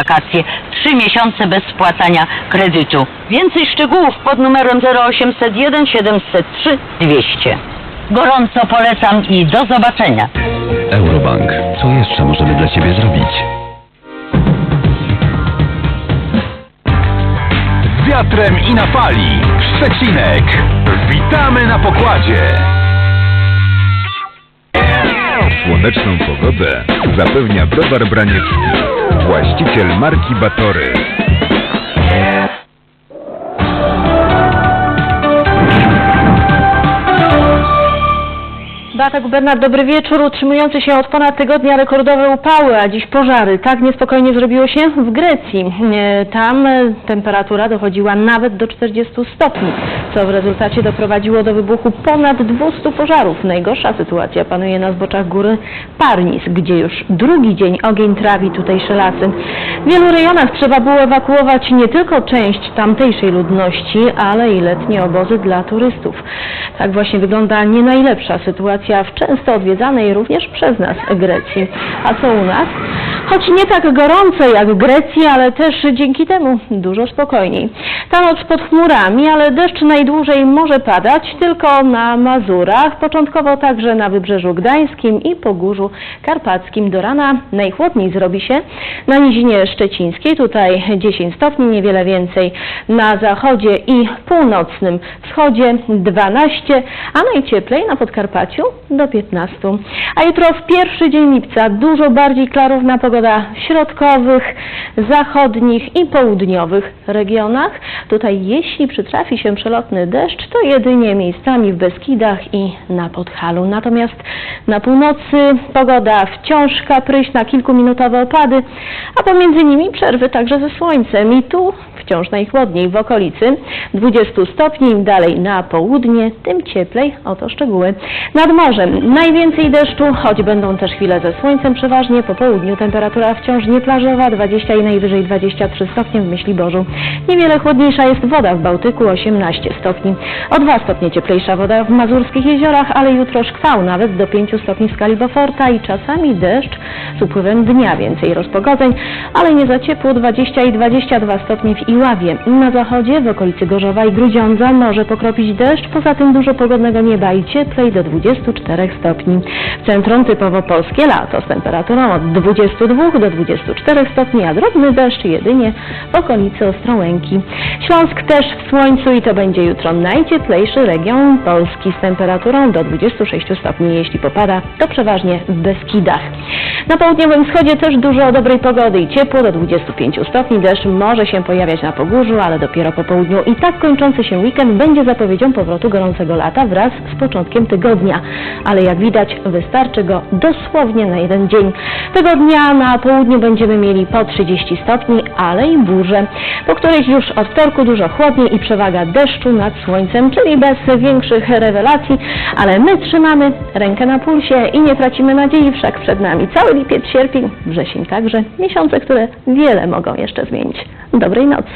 wakacje, trzy miesiące bez spłacania kredytu. Więcej szczegółów pod numerem 0801 703 200. Gorąco polecam i do zobaczenia. Eurobank. Co jeszcze możemy dla Ciebie zrobić? Z wiatrem i na fali. Szczecinek. Witamy na pokładzie. Słoneczną pogodę zapewnia Browar Braniewski, właściciel marki Batory. Beata Gubernar, dobry wieczór. Utrzymujące się od ponad tygodnia rekordowe upały, a dziś pożary. Tak niespokojnie zrobiło się w Grecji. Tam temperatura dochodziła nawet do 40 stopni, co w rezultacie doprowadziło do wybuchu ponad 200 pożarów. Najgorsza sytuacja panuje na zboczach góry Parnis, gdzie już drugi dzień ogień trawi tutejsze lasy. W wielu rejonach trzeba było ewakuować nie tylko część tamtejszej ludności, ale i letnie obozy dla turystów. Tak właśnie wygląda nie najlepsza sytuacja w często odwiedzanej również przez nas Grecji. A co u nas? Choć nie tak gorąco jak w Grecji, ale też dzięki temu dużo spokojniej. Ta noc pod chmurami, ale deszcz najdłużej może padać tylko na Mazurach, początkowo także na Wybrzeżu Gdańskim i Pogórzu Karpackim. Do rana najchłodniej zrobi się na Nizinie Szczecińskiej, tutaj 10 stopni, niewiele więcej na zachodzie i północnym wschodzie 12, a najcieplej na Podkarpaciu do 15. A jutro w pierwszy dzień lipca dużo bardziej klarowna pogoda w środkowych, zachodnich i południowych regionach. Tutaj jeśli przytrafi się przelotny deszcz, to jedynie miejscami w Beskidach i na Podhalu. Natomiast na północy pogoda wciąż kapryśna, kilkuminutowe opady, a pomiędzy nimi przerwy także ze słońcem. I tu wciąż najchłodniej w okolicy 20 stopni, dalej na południe, tym cieplej. Oto szczegóły. Nad morzem najwięcej deszczu, choć będą też chwile ze słońcem przeważnie. Po południu temperatura wciąż nieplażowa, 20 i najwyżej 23 stopnie w Myśliborzu. Niewiele chłodniejsza jest woda w Bałtyku, 18 stopni. O 2 stopnie cieplejsza woda w Mazurskich jeziorach, ale jutro szkwał nawet do 5 stopni w skali i czasami deszcz z upływem dnia. Więcej rozpogodzeń, ale nie za ciepło, 20 i 22 stopnie w Iławie. Na zachodzie, w okolicy Gorzowa i Grudziądza może pokropić deszcz, poza tym dużo pogodnego nieba i cieplej do 24 stopni. W centrum typowo polskie lato z temperaturą od 22 do 24 stopni, a drobny deszcz jedynie w okolicy Ostrołęki. Śląsk też w słońcu i to będzie jutro najcieplejszy region Polski z temperaturą do 26 stopni. Jeśli popada, to przeważnie w Beskidach. Na południowym wschodzie też dużo dobrej pogody i ciepło do 25 stopni. Deszcz może się pojawiać na Pogórzu, ale dopiero po południu. I tak kończący się weekend będzie zapowiedzią powrotu gorącego lata wraz z początkiem tygodnia. Ale jak widać, wystarczy go dosłownie na jeden dzień. Tego dnia na południu będziemy mieli po 30 stopni, ale i burze, po których już od wtorku dużo chłodniej i przewaga deszczu nad słońcem, czyli bez większych rewelacji, ale my trzymamy rękę na pulsie i nie tracimy nadziei, wszak przed nami cały lipiec, sierpień, wrzesień także, miesiące, które wiele mogą jeszcze zmienić. Dobrej nocy.